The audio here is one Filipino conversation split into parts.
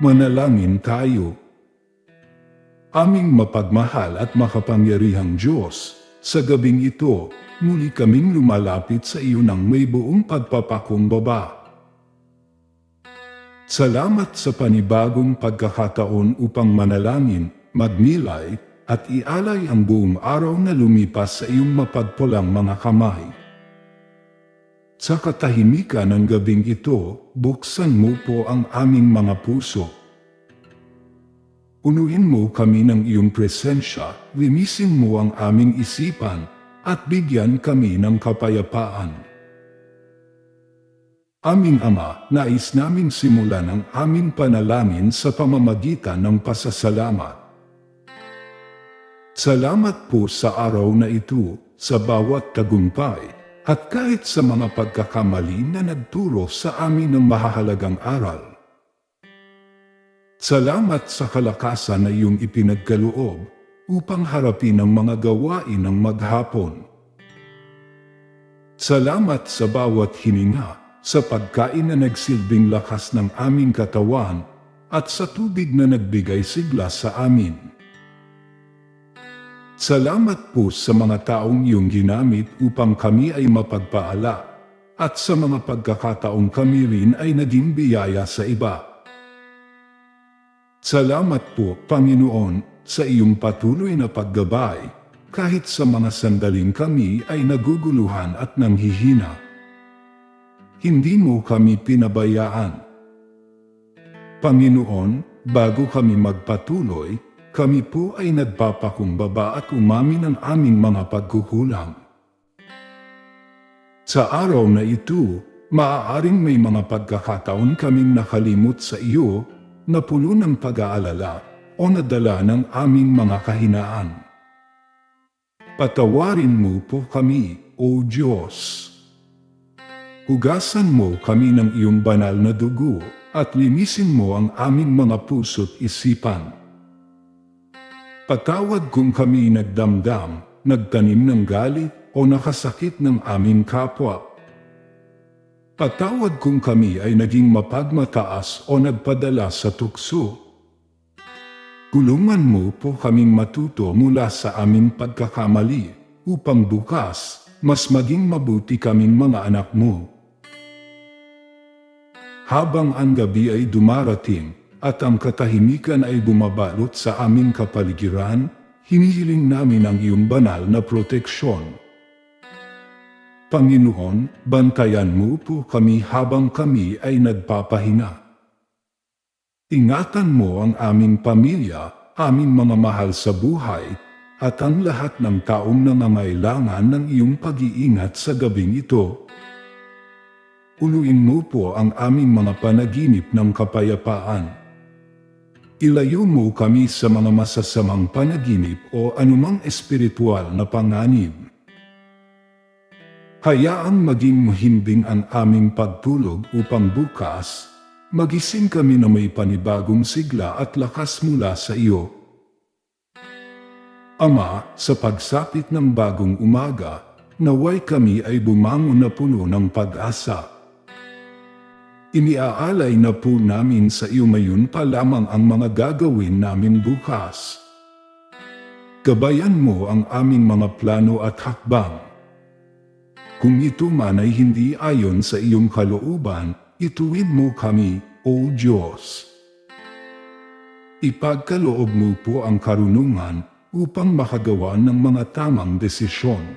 Manalangin tayo. Aming mapagmahal at makapangyarihang Diyos, sa gabing ito, muli kaming lumalapit sa iyo ng may buong pagpapakumbaba. Salamat sa panibagong pagkakataon upang manalangin, magnilay, at ialay ang buong araw na lumipas sa iyong mapagpulang mga kamay. Sa katahimikan ng gabing ito, buksan mo po ang aming mga puso. Unuin mo kami ng iyong presensya, linisin mo ang aming isipan, at bigyan kami ng kapayapaan. Aming Ama, nais naming simulan ang aming panalangin sa pamamagitan ng pasasalamat. Salamat po sa araw na ito, sa bawat tagumpay, at kahit sa mga pagkakamali na nagturo sa amin ng mahahalagang aral. Salamat sa kalakasan na iyong ipinagkaloob upang harapin ang mga gawain ng maghapon. Salamat sa bawat hininga, sa pagkain na nagsilbing lakas ng aming katawan, at sa tubig na nagbigay sigla sa amin. Salamat po sa mga taong iyong ginamit upang kami ay mapagpaala, at sa mga pagkakataong kami rin ay naging biyaya sa iba. Salamat po, Panginoon, sa iyong patuloy na paggabay, kahit sa mga sandaling kami ay naguguluhan at nanghihina. Hindi mo kami pinabayaan. Panginoon, bago kami magpatuloy, kami po ay nagpapakumbaba at umamin ng aming mga pagkukulang. Sa araw na ito, maaaring may mga pagkakataon kaming nakalimot sa iyo na pulo ng pag-aalala o nadala ng aming mga kahinaan. Patawarin mo po kami, O Diyos. Hugasan mo kami ng iyong banal na dugo at linisin mo ang aming mga puso't isipan Patawad kung kami nagdamdam, nagtanim ng galit, o nakasakit ng aming kapwa. Patawad kung kami ay naging mapagmataas o nagpadala sa tukso. Gulungan mo po kaming matuto mula sa aming pagkakamali, upang bukas, mas maging mabuti kaming mga anak mo. Habang ang gabi ay dumarating, at ang katahimikan ay bumabalot sa aming kapaligiran, hinihiling namin ang iyong banal na proteksyon. Panginoon, bantayan mo po kami habang kami ay nagpapahinga. Ingatan mo ang aming pamilya, aming mga mahal sa buhay, at ang lahat ng taong nangangailangan ng iyong pag-iingat sa gabing ito. Uluin mo po ang aming mga panaginip ng kapayapaan. Ilayo mo kami sa mga masasamang panaginip o anumang espiritual na panganib. Hayaang maging muhimbing ang aming pagtulog upang bukas, magising kami na may panibagong sigla at lakas mula sa iyo. Ama, sa pagsapit ng bagong umaga, naway kami ay bumangon na puno ng pag-asa. Iniaalay na po namin sa iyo ngayon pa lamang ang mga gagawin namin bukas. Gabayan mo ang aming mga plano at hakbang. Kung ito man ay hindi ayon sa iyong kalooban, ituwid mo kami, O Diyos. Ipagkaloob mo po ang karunungan upang makagawa ng mga tamang desisyon.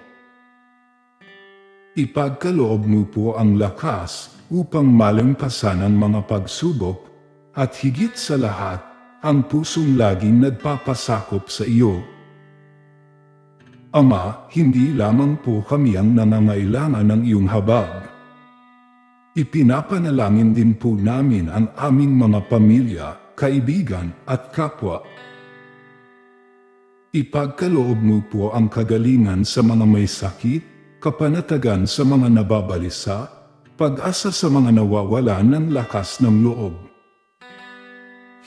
Ipagkaloob mo po ang lakas upang malampasan ang mga pagsubok, at higit sa lahat, ang pusong laging nagpapasakop sa iyo. Ama, hindi lamang po kami ang nangangailangan ng iyong habag. Ipinapanalangin din po namin ang aming mga pamilya, kaibigan at kapwa. Ipagkaloob mo po ang kagalingan sa mga may sakit, kapanatagan sa mga nababalisa, pag-asa sa mga nawawala ng lakas ng loob.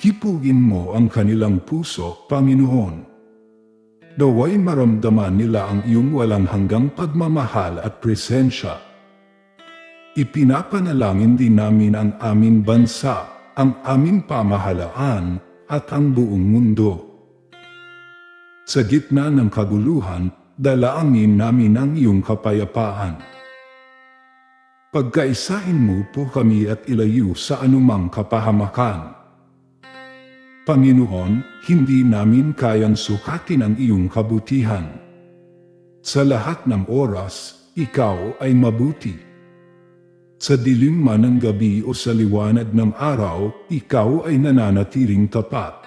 Hipugin mo ang kanilang puso, Panginoon. Daway maramdaman nila ang iyong walang hanggang pagmamahal at presensya. Ipinapanalangin din namin ang aming bansa, ang aming pamahalaan, at ang buong mundo. Sa gitna ng kaguluhan, dalaangin namin ang iyong kapayapaan. Pagkaisahin mo po kami at ilayo sa anumang kapahamakan. Panginoon, hindi namin kayang sukatin ang iyong kabutihan. Sa lahat ng oras, ikaw ay mabuti. Sa dilim man ng gabi o sa liwanag ng araw, ikaw ay nananatiling tapat.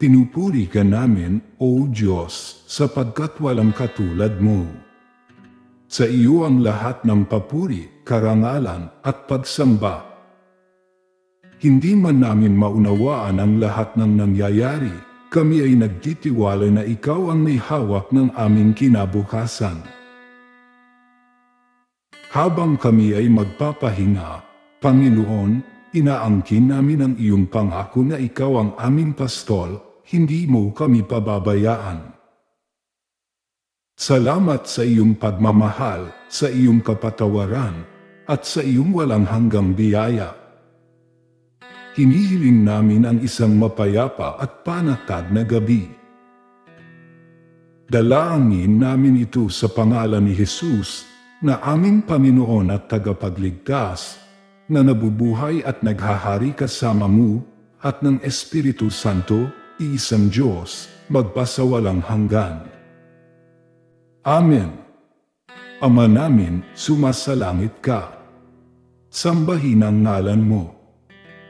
Pinupuri ka namin, O Diyos, sapagkat walang katulad mo. Sa iyo ang lahat ng papuri, karangalan, at pagsamba. Hindi man namin maunawaan ang lahat ng nangyayari, kami ay nagtitiwala na ikaw ang may hawak ng aming kinabukasan. Habang kami ay magpapahinga, Panginoon, inaangkin namin ang iyong pangako na ikaw ang aming pastol, hindi mo kami pababayaan. Salamat sa iyong pagmamahal, sa iyong kapatawaran, at sa iyong walang hanggang biyaya. Hinihiling namin ang isang mapayapa at panatag na gabi. Dalangin namin ito sa pangalan ni Jesus, na aming Panginoon at tagapagligtas, na nabubuhay at naghahari kasama mo, at ng Espiritu Santo, isang Diyos, magpasawalang hanggan. Amen. Ama namin, sumasalangit ka. Sambahin ang ngalan mo.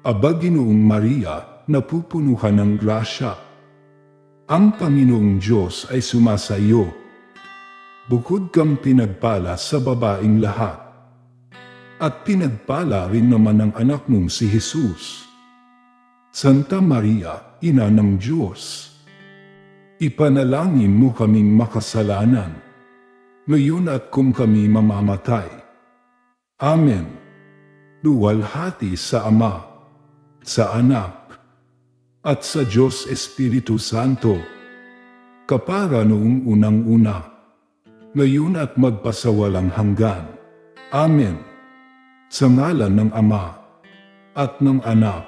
Aba Maria, napupuno ka ng grasya. Ang Panginoong Diyos ay sumasayo. Bukod kang pinagpala sa babaing lahat. At pinagpala rin naman ang anak mong si Jesus. Santa Maria, Ina ng Diyos. Ipanalangin mo kaming makasalanan. Ngayon at kung kami mamamatay. Amen. Luwalhati sa Ama, sa Anak, at sa Diyos Espiritu Santo. Kapara noong unang-una ngayon at magpasawalang hanggan. Amen. Sa ngalan ng Ama, at ng Anak,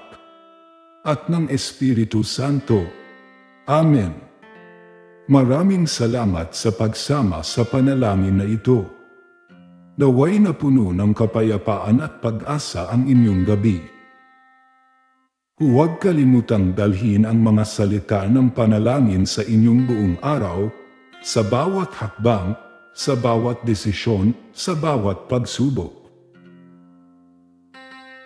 at ng Espiritu Santo. Amen. Maraming salamat sa pagsama sa panalangin na ito. Naway na puno ng kapayapaan at pag-asa ang inyong gabi. Huwag kalimutang dalhin ang mga salita ng panalangin sa inyong buong araw, sa bawat hakbang, sa bawat desisyon, sa bawat pagsubok.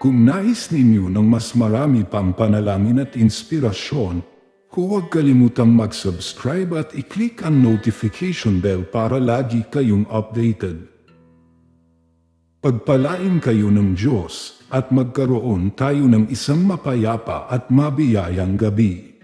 Kung nais ninyo ng mas marami pang panalangin at inspirasyon, huwag kalimutang mag-subscribe at i-click ang notification bell para lagi kayong updated. Pagpalain kayo ng Diyos at magkaroon tayo ng isang mapayapa at mabiyayang gabi.